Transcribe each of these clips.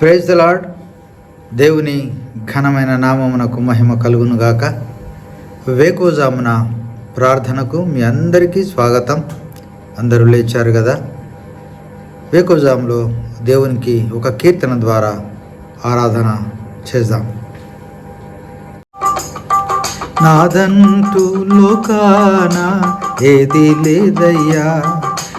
Praise the lord దేవుని ఘనమైన నామమునకు మహిమ కలుగును గాక వేకోజామున ప్రార్థనకు మీ అందరికీ స్వాగతం. అందరూ లేచారు కదా? వేకోజాములో దేవునికి ఒక కీర్తన ద్వారా ఆరాధన చేద్దాం. నాదంటూ లోకాన ఏది లేదయ్యా.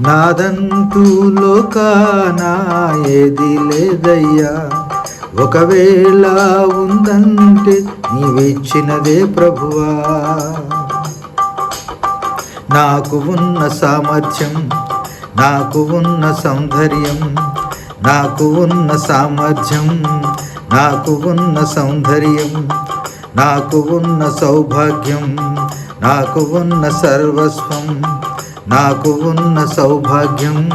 నాదంటూ లోకాన ఏది లేదయ్యా ఒకవేళ ఉందంటే నీవిచ్చినదే ప్రభువా. నాకు ఉన్న సామర్థ్యం నాకు ఉన్న సౌందర్యం నాకు ఉన్న సామర్థ్యం నాకు ఉన్న సౌందర్యం నాకు ఉన్న సౌభాగ్యం నాకు ఉన్న సర్వస్వం నాకు ఉన్న సౌభాగ్యం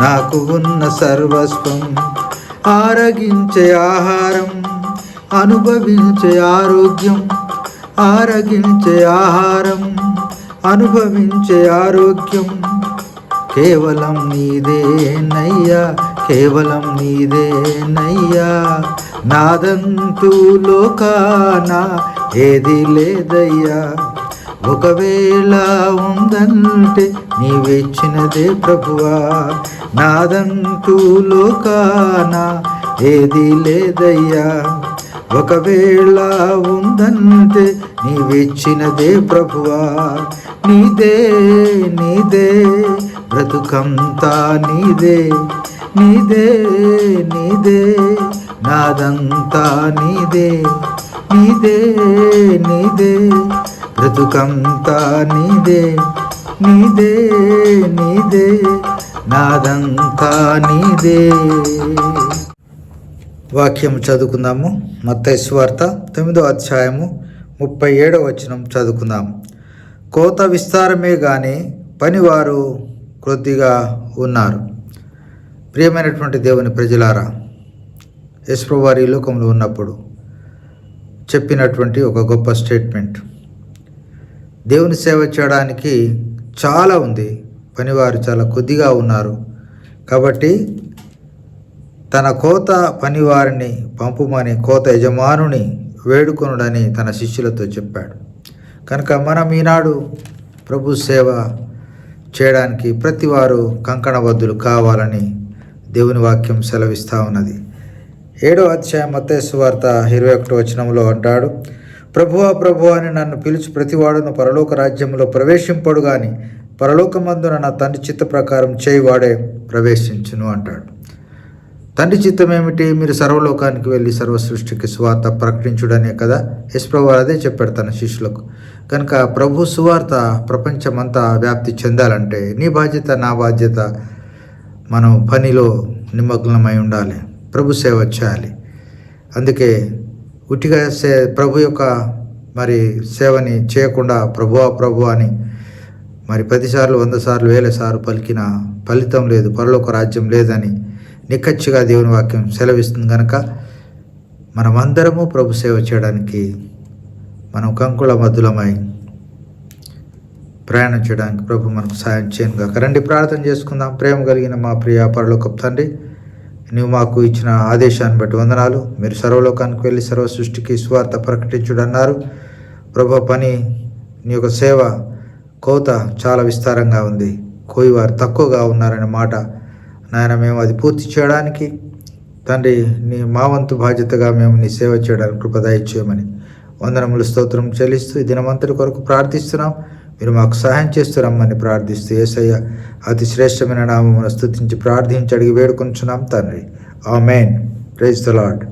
నాకు ఉన్న సర్వస్వం. ఆరగించే ఆహారం అనుభవించే ఆరోగ్యం ఆరగించే ఆహారం అనుభవించే ఆరోగ్యం. కేవలం నీదే నయ్యా కేవలం నీదేనయ్యా. నాదంతూ లోకాన ఏది లేదయ్యా. ఒకవేళ ఉందంటే నీవిచ్చినదే ప్రభువా. నాదంటూ లోకాన ఏది లేదయ్యా. ఒకవేళ ఉందంటే నీవిచ్చినదే ప్రభువా. నీదే నీదే బ్రతుకంతా నీదే. నీదే నీదే నాదంతా నీదే. నీదే నీదే బ్రతుకంతా నీదే. నీదే నీదే నాదంతా నీదే. వాక్యం చదువుకుందాము. మత్తయి తొమ్మిదో అధ్యాయము ముప్పై ఏడవ వచనం చదువుకుందాం కోత విస్తారమే కానీ పనివారు కొద్దిగా ఉన్నారు. ప్రియమైనటువంటి దేవుని ప్రజలారా యశ్వవారి లోకంలో ఉన్నప్పుడు చెప్పినటువంటి ఒక గొప్ప స్టేట్మెంట్. దేవుని సేవ చేయడానికి చాలా ఉంది. పనివారు చాలా కొద్దిగా ఉన్నారు. కాబట్టి తన కోత పనివారిని పంపుమని కోత యజమానుని వేడుకొనుడని తన శిష్యులతో చెప్పాడు. కనుక మనం ఈనాడు ప్రభు సేవ చేయడానికి ప్రతివారు కంకణ కంకణబద్దులు కావాలని దేవుని వాక్యం సెలవిస్తూ ఉన్నది. ఏడో అధ్యాయం మత్తేసు వార్త ఇరవై ఒకటి వచనంలో అంటాడు ప్రభువా ప్రభు అని నన్ను పిలిచి ప్రతివాడును పరలోక రాజ్యంలో ప్రవేశింపడు గాని పరలోకమందున నా తండ్రి చిత్త ప్రకారం చేయివాడే ప్రవేశించును అంటాడు. తండ్రి చిత్తం ఏమిటి? మీరు సర్వలోకానికి వెళ్ళి సర్వ సృష్టికి సువార్త ప్రకటించుడనే కదా? యశ్ అదే చెప్పాడు తన శిష్యులకు. కనుక ప్రభు సువార్త ప్రపంచమంతా వ్యాప్తి చెందాలంటే నీ బాధ్యత నా బాధ్యత మనం పనిలో నిమగ్నమై ఉండాలి. ప్రభు సేవ చేయాలి. అందుకే ఉట్టిగా సే ప్రభు యొక్క మరి సేవని చేయకుండా ప్రభువా ప్రభు అని మరి పదిసార్లు వంద సార్లు వేల సార్లు పలికిన ఫలితం లేదు పరలోక రాజ్యం లేదని నిక్కచ్చిగా దేవుని వాక్యం సెలవిస్తుంది కనుక మనమందరము ప్రభు సేవ చేయడానికి మనం కంకుల మధులమై ప్రయాణం చేయడానికి ప్రభు మనకు సాయం చేయను కాక రండి ప్రార్థన చేసుకుందాం. ప్రేమ కలిగిన మా ప్రియ పరలోకపు తండ్రి నువ్వు మాకు ఇచ్చిన ఆదేశాన్ని బట్టి వందనాలు. మీరు సర్వలోకానికి వెళ్ళి సర్వ సృష్టికి స్వార్థ ప్రకటించుడన్నారు. ప్రభు పని నీ యొక్క సేవ కోత చాలా విస్తారంగా ఉంది. కోయి వారు తక్కువగా ఉన్నారనే మాట. నాయన మేము అది పూర్తి చేయడానికి తండ్రి నీ మా వంతు బాధ్యతగా మేము నీ సేవ చేయడానికి కృపద ఇచ్చేయమని వందనములు స్తోత్రం చెల్లిస్తూ దినమంతటి కొరకు ప్రార్థిస్తున్నాం. మీరు మాకు సహాయం చేస్తున్నామని ప్రార్థిస్తూ ఏసయ్య అతి శ్రేష్టమైన నామమును స్థుతించి ప్రార్థించి అడిగి వేడుకొంచున్నాం తండ్రి. ఆ మెయిన్ ప్రైజ్ ద లాడ్